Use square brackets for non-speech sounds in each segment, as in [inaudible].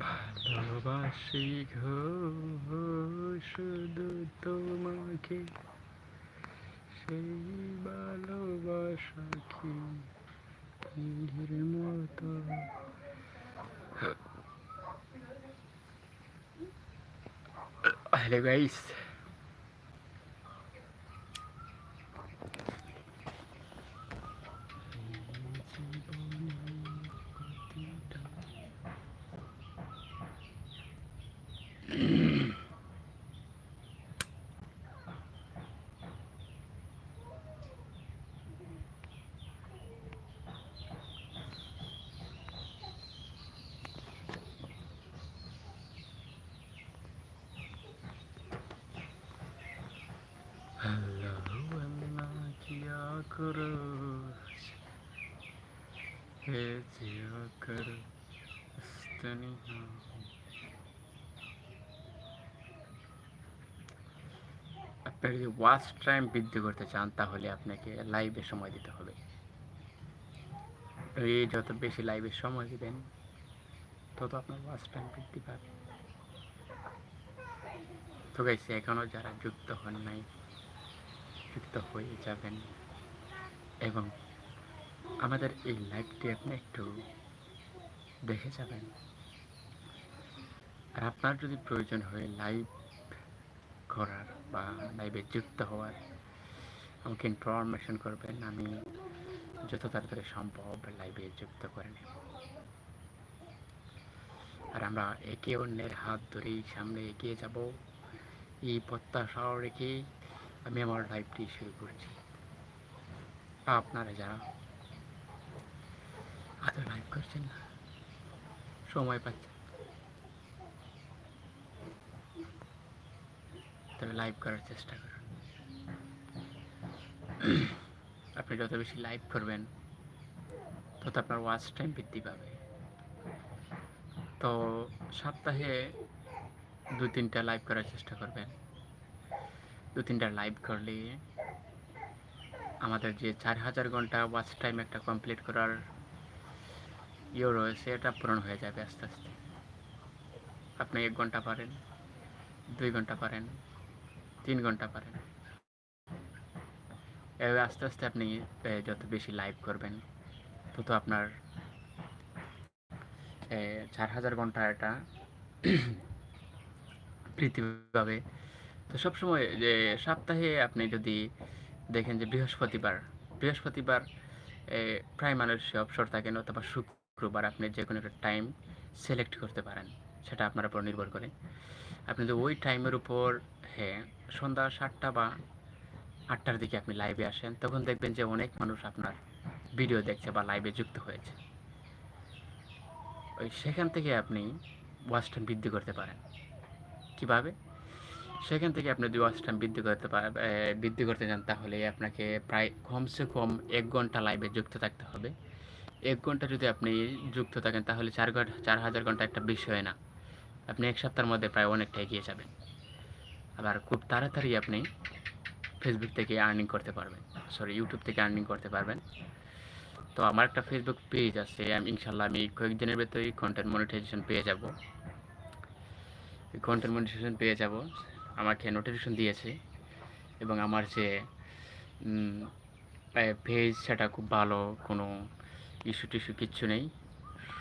ভালোবাসি ঘো শুধু তোমাকে। সেই ভালোবাসা কি নিজের মতো? হ্যালো গাইস अल्लाह अल्लाह किया करो हे जिया कर स्तनी আপনার যদি ওয়াচ টাইম বৃদ্ধি করতে চান তাহলে আপনাকে লাইভে সময় দিতে হবে এই যত বেশি লাইভে সময় দিবেন তত আপনার ওয়াচ টাইম বৃদ্ধি পাবে তো গাইছে এখনও যারা যুক্ত হন নাই যুক্ত হয়ে যাবেন। এবং আমাদের এই লাইভটি আপনি একটু দেখে যাবেন। আর আপনার যদি প্রয়োজন হয় লাইভ করার বা লাইভে যুক্ত হওয়ার, আমাকে ইনফরমেশন করবেন, আমি যত তাড়াতাড়ি সম্ভব লাইভে যুক্ত করে নেব। আর আমরা একে অন্যের হাত ধরেই সামনে এগিয়ে যাব। এই প্রত্যাশাও রেখে আমি আমার লাইফটি শুরু করছি। আপনারা যারা আদৌ লাইভ করছেন না, সময় পাচ্ছেন। তবে লাইভ করার চেষ্টা করুন। আপনি যত বেশি লাইভ করবেন, তত আপনার ওয়াচ টাইম বৃদ্ধি পাবে। তো সপ্তাহে দু তিনটা লাইভ করার চেষ্টা করবেন। দু তিনটা লাইভ করলে আমাদের যে চার হাজার ঘণ্টা ওয়াচ টাইম একটা কমপ্লিট করার ইয়ে রয়েছে, এটা পূরণ হয়ে যাবে আস্তে আস্তে। আপনি এক ঘণ্টা পারেন, দুই ঘণ্টা পারেন, তিন ঘণ্টা পারেন। এভাবে আস্তে আস্তে আপনি যত বেশি লাইভ করবেন, তত আপনার চার হাজার ঘণ্টা এটা [clears throat] পাবে তো সবসময় যে সপ্তাহে আপনি যদি দেখেন যে বৃহস্পতিবার বৃহস্পতিবার প্রায় মানুষের অবসর থাকেন অথবা শুক্রবার আপনি যে কোনো একটা টাইম সিলেক্ট করতে পারেন, সেটা আপনার উপর নির্ভর করে। আপনি যদি ওই টাইমের উপর হ্যাঁ সন্ধ্যা সাতটা বা আটটার দিকে আপনি লাইভে আসেন, তখন দেখবেন যে অনেক মানুষ আপনার ভিডিও দেখছে বা লাইভে যুক্ত হয়েছে। ওই সেখান থেকে আপনি ওয়াচ টাইম বৃদ্ধি করতে পারেন। কীভাবে? সেখান থেকে আপনি ওয়াচ টাইম বৃদ্ধি করতে বৃদ্ধি করতে চান তাহলে আপনাকে প্রায় কমসে কম এক ঘণ্টা লাইভে যুক্ত থাকতে হবে। এক ঘণ্টা যদি আপনি যুক্ত থাকেন, তাহলে চার ঘণ্টা চার হাজার ঘণ্টা একটা বিষয় না। আপনি এক সপ্তাহের মধ্যে প্রায় অনেকটা এগিয়ে যাবেন। আবার খুব তাড়াতাড়ি আপনি ফেসবুক থেকে আর্নিং করতে পারবেন। সরি ইউটিউব থেকে আর্নিং করতে পারবেন। তো আমার একটা ফেসবুক পেজ আছে, আমি ইনশাল্লাহ আমি কয়েকদিনের ভেতরেই কন্টেন্ট মনিটাইজেশন পেয়ে যাব। কন্টেন্ট মনিটাইজেশন পেয়ে যাব। আমাকে নোটিফিকেশন দিয়েছে এবং আমার যে পেজ সেটা খুব ভালো, কোনো ইস্যু টিস্যু কিচ্ছু নেই,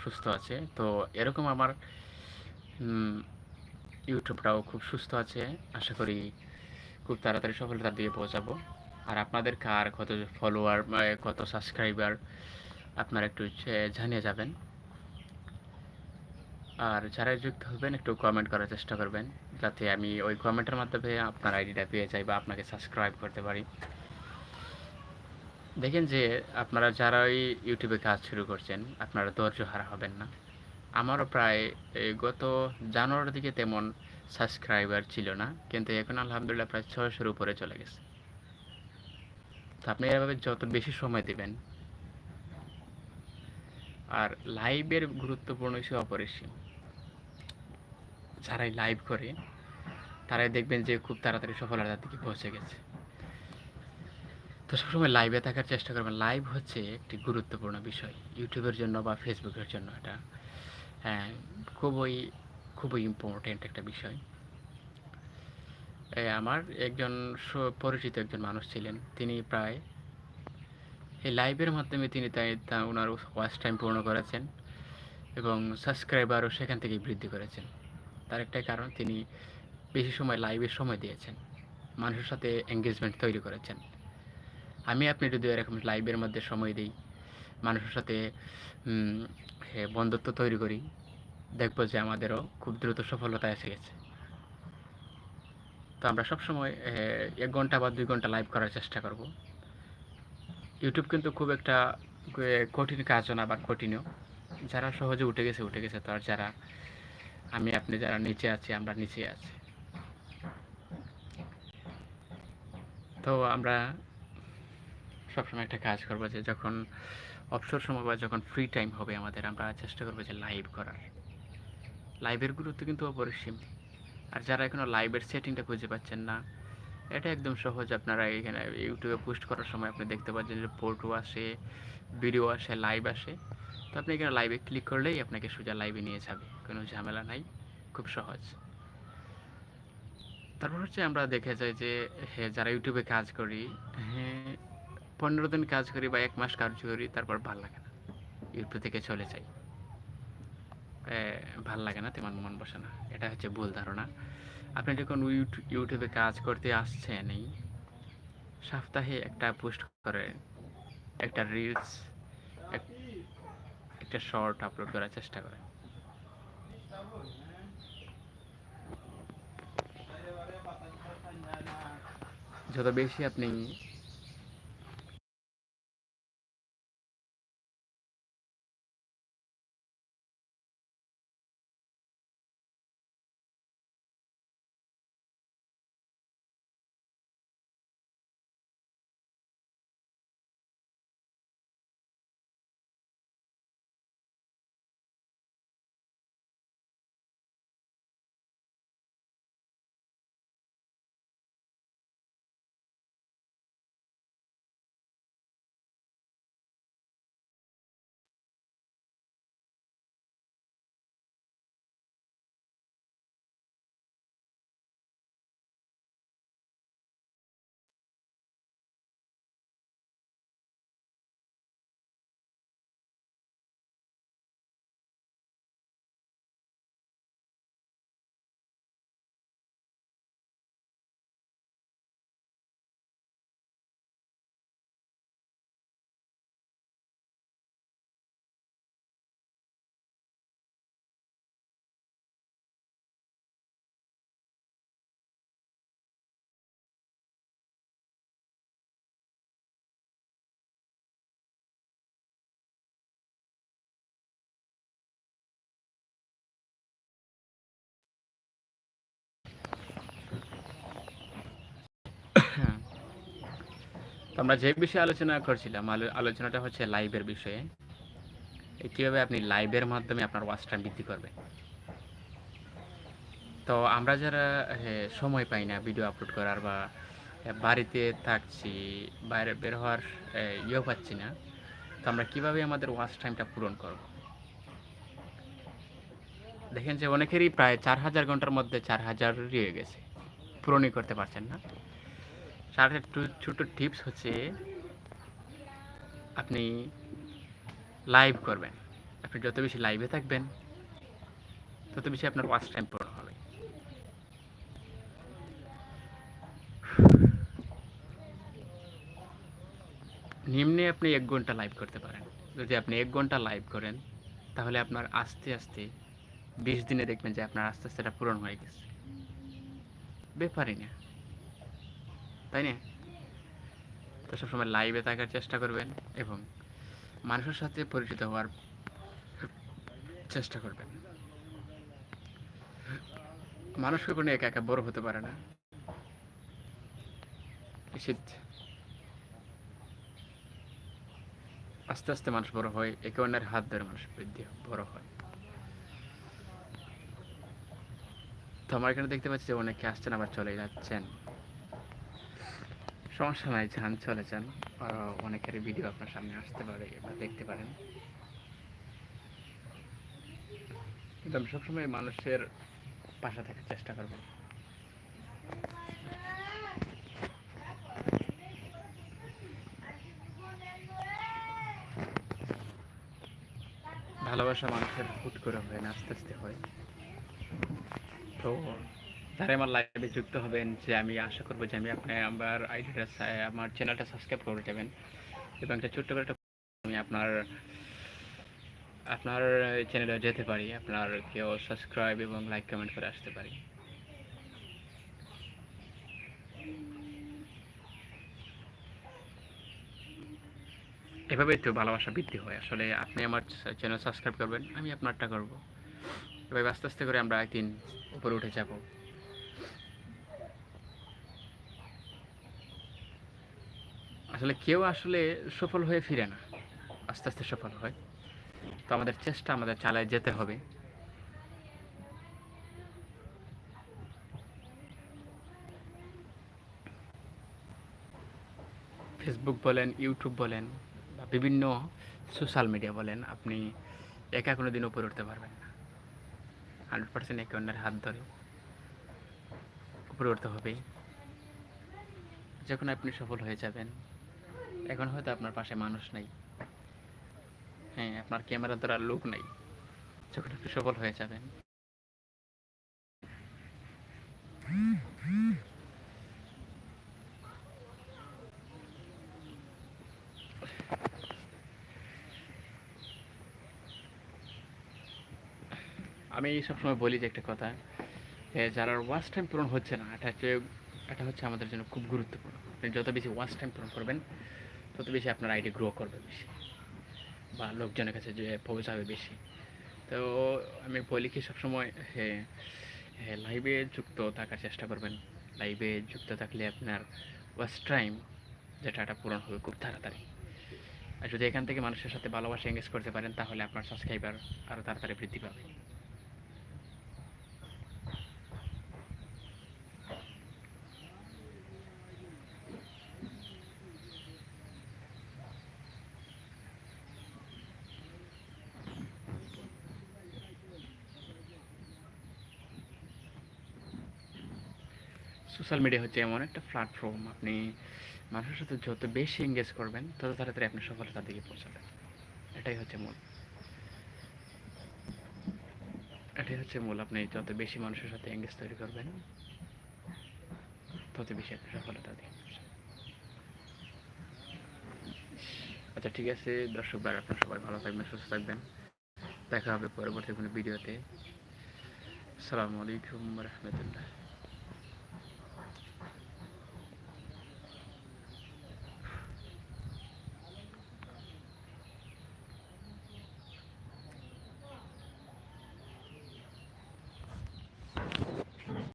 সুস্থ আছে। তো এরকম আমার ইউটিউবটাও খুব সুস্থ আছে। আশা করি খুব তাড়াতাড়ি সফলতার দিয়ে পৌঁছাবো। আর আপনাদের কার কত ফলোয়ার কত সাবস্ক্রাইবার আপনারা একটু জানিয়ে যাবেন। আর যারা যুক্ত হবেন, একটু কমেন্ট করার চেষ্টা করবেন, যাতে আমি ওই কমেন্টের মাধ্যমে আপনার আইডিটা পেয়ে যাই বা আপনাকে সাবস্ক্রাইব করতে পারি। দেখেন যে, আপনারা যারা ওই ইউটিউবে কাজ শুরু করছেন, আপনারা ধৈর্য হারা হবেন না। আমারও প্রায় গত জানুয়ারির দিকে তেমন সাবস্ক্রাইবার ছিল না, কিন্তু এখন আলহামদুলিল্লাহ প্রায় ছয়শোর উপরে চলে গেছে। তো আপনি এভাবে যত বেশি সময় দিবেন আর লাইভের গুরুত্বপূর্ণ বিষয় অপরিসীম যারাই লাইভ করে, তারাই দেখবেন যে খুব তাড়াতাড়ি সফলতার দিকে পৌঁছে গেছে। তো সবসময় লাইভে থাকার চেষ্টা করবেন। লাইভ হচ্ছে একটি গুরুত্বপূর্ণ বিষয়। ইউটিউবের জন্য বা ফেসবুকের জন্য এটা হ্যাঁ খুবই খুবই ইম্পর্টেন্ট একটা বিষয়। আমার একজন পরিচিত একজন মানুষ ছিলেন। তিনি প্রায় এই লাইভের মাধ্যমে তিনি তাই তা ওনার ওয়াচ টাইম পূর্ণ করেছেন এবং সাবস্ক্রাইবারও সেখান থেকেই বৃদ্ধি করেছেন। তার একটাই কারণ, তিনি বেশি সময় লাইভের সময় দিয়েছেন। মানুষের সাথে এঙ্গেজমেন্ট তৈরি করেছেন। আমি আপনি যদি এরকম লাইভের মধ্যে সময় দিই, মানুষের সাথে বন্ধুত্ব তৈরি করি, দেখব যে আমাদেরও খুব দ্রুত সফলতা এসে গেছে। তো আমরা সবসময় এক ঘণ্টা বা দুই ঘণ্টা লাইভ করার চেষ্টা করব। ইউটিউব কিন্তু খুব একটা কঠিন কাজও না বা কঠিনও। যারা সহজে উঠে গেছে উঠে গেছে তো আর যারা, আমি, আপনি যারা নিচে আছি, আমরা নিচে আছি। তো আমরা সবসময় একটা কাজ করব যে যখন অবসর সময় বা যখন ফ্রি টাইম হবে আমাদের, আমরা চেষ্টা করব যে লাইভ করার। লাইভের গুরুত্ব কিন্তু অপরিসীম। আর যারা এখনও লাইভের সেটিংটা খুঁজে পাচ্ছেন না এটা একদম সহজ। আপনারা এখানে ইউটিউবে পোস্ট করার সময় আপনি দেখতে পাচ্ছেন যে পোর্টও আসে ভিডিও আসে লাইভ আসে। তো আপনি এখানে লাইভে ক্লিক করলেই আপনাকে সোজা লাইভে নিয়ে যাবে। কোনো ঝামেলা নাই, খুব সহজ। তারপর হচ্ছে আমরা দেখে যাই যে হ্যাঁ যারা ইউটিউবে কাজ করি হ্যাঁ পনেরো দিন কাজ করি বা এক মাস কাজ করি, তারপর ভালো লাগে না। ইউটিউব থেকে চলে যাই। ভালো লাগে না, তেমন মন বসে না। এটা হচ্ছে ভুল ধারণা। আপনি যখন ইউটিউ- ইউটিউবে কাজ করতে আসছেন সপ্তাহে একটা পোস্ট করে একটা রিলস একটা শর্ট আপলোড করার চেষ্টা করেন। যত বেশি আপনি তো আমরা যে বিষয়ে আলোচনা করছিলাম আলো- আলোচনাটা হচ্ছে লাইভের বিষয়ে। কীভাবে আপনি লাইভের মাধ্যমে আপনার ওয়াচ টাইম বৃদ্ধি করবেন? তো আমরা যারা সময় পাই না ভিডিও আপলোড করার বা বাড়িতে থাকছি বাইরে বের হওয়ার এ, ইয়েও পাচ্ছি না তো আমরা কীভাবে আমাদের ওয়াচ টাইমটা পূরণ করব? দেখেন যে অনেকেরই প্রায় চার হাজার ঘণ্টার মধ্যে চার হাজার রয়ে গেছে। পূরণই করতে পারছেন না। একটু ছোট টিপস হচ্ছে আপনি লাইভ করবেন। আপনি যত বেশি লাইভে থাকবেন, তত বেশি আপনার ওয়াচ টাইম পূরণ হবে। নিম্নে আপনি এক ঘণ্টা লাইভ করতে পারেন। যদি আপনি এক ঘণ্টা লাইভ করেন, তাহলে আপনার আস্তে আস্তে বিশ দিনে দেখবেন যে আপনার আস্তে আস্তে এটা পূরণ হয়ে গেছে। ব্যাপারই না। তাই না? তো সবসময় লাইভে থাকার চেষ্টা করবেন এবং মানুষের সাথে পরিচিত হওয়ার চেষ্টা করবেন। মানুষ কখনো একা একা বড় হতে পারে না। আস্তে আস্তে মানুষ বড় হয়, একে অন্যের হাত ধরে মানুষ বৃদ্ধি বড় হয়। তো আমার এখানে দেখতে পাচ্ছি যে অনেকে আসছেন, আবার চলে যাচ্ছেন। সমস্যা নাই, যান, চলে যান। অনেকের ভিডিও আপনার সামনে আসতে পারে বা দেখতে পারেন। কিন্তু আমি সবসময় মানুষের পাশে থাকার চেষ্টা করবেন ভালোবাসা মানুষের হুট করে হয় না, আস্তে আস্তে হয়। তো যারা আমার লাইভে যুক্ত হবেন, যে আমি আশা করব যে আমি আপনি আমার আইডিটা আমার চ্যানেলটা সাবস্ক্রাইব করে যাবেন। এবং একটা ছোট্ট করে একটা আমি আপনার আপনার চ্যানেলে যেতে পারি, আপনার কেউ সাবস্ক্রাইব এবং লাইক কমেন্ট করে আসতে পারি। এভাবেই তো ভালোবাসা বৃদ্ধি হয়। আসলে আপনি আমার চ্যানেল সাবস্ক্রাইব করবেন, আমি আপনারটা করব। এভাবে আস্তে আস্তে করে আমরা একদিন উপরে উঠে যাব। আসলে কেউ আসলে সফল হয়ে ফিরে না। আস্তে আস্তে সফল হয়। তো আমাদের চেষ্টা, আমাদের চালায় যেতে হবে। ফেসবুক বলেন ইউটিউব বলেন, বা বিভিন্ন সোশ্যাল মিডিয়া বলেন, আপনি একা কোনো দিন উপরে উঠতে পারবেন না। হান্ড্রেড পার্সেন্ট একে অন্যের হাত ধরে উপরে উঠতে হবে। যখন আপনি সফল হয়ে যাবেন এখন হয়তো আপনার পাশে মানুষ নেই। হ্যাঁ আপনার ক্যামেরা ধরার লোক নেই। যখন আপনি সফল হয়ে যাবেন। আমি সবসময় বলি যে একটা কথা যারা ওয়াচ টাইম পূরণ হচ্ছে না, এটা হচ্ছে এটা হচ্ছে আমাদের জন্য খুব গুরুত্বপূর্ণ। যত বেশি ওয়াচ টাইম পূরণ করবেন তত বেশি আপনার আইডি গ্রো করবে বেশি, বা লোকজনের কাছে যে পৌঁছাবে বেশি। তো আমি বলি কি সবসময় হ্যাঁ হ্যাঁ লাইভে যুক্ত থাকার চেষ্টা করবেন। লাইভে যুক্ত থাকলে আপনার ওয়াচ টাইম যেটা পূরণ হবে খুব তাড়াতাড়ি। আর যদি এখান থেকে মানুষের সাথে ভালোবাসা এঙ্গেজ করতে পারেন, তাহলে আপনার সাবস্ক্রাইবার আরও তাড়াতাড়ি বৃদ্ধি পাবে। সোশ্যাল মিডিয়া হচ্ছে এমন একটা প্ল্যাটফর্ম আপনি মানুষের সাথে যত বেশি এঙ্গেজ করবেন, তত তাড়াতাড়ি আপনি সফলতার দিকে পৌঁছাবেন। এটাই হচ্ছে মূল। এটাই হচ্ছে মূল, আপনি যত বেশি মানুষের সাথে এঙ্গেজ তৈরি করবেন, তত বেশি আপনি সফলতা দিকে আচ্ছা ঠিক আছে, দর্শক ভাই, আপনার সবাই ভালো থাকবেন, সুস্থ থাকবেন। দেখা হবে পরবর্তী কোনো ভিডিওতে। আসসালামু আলাইকুম রহমতুল্লাহ।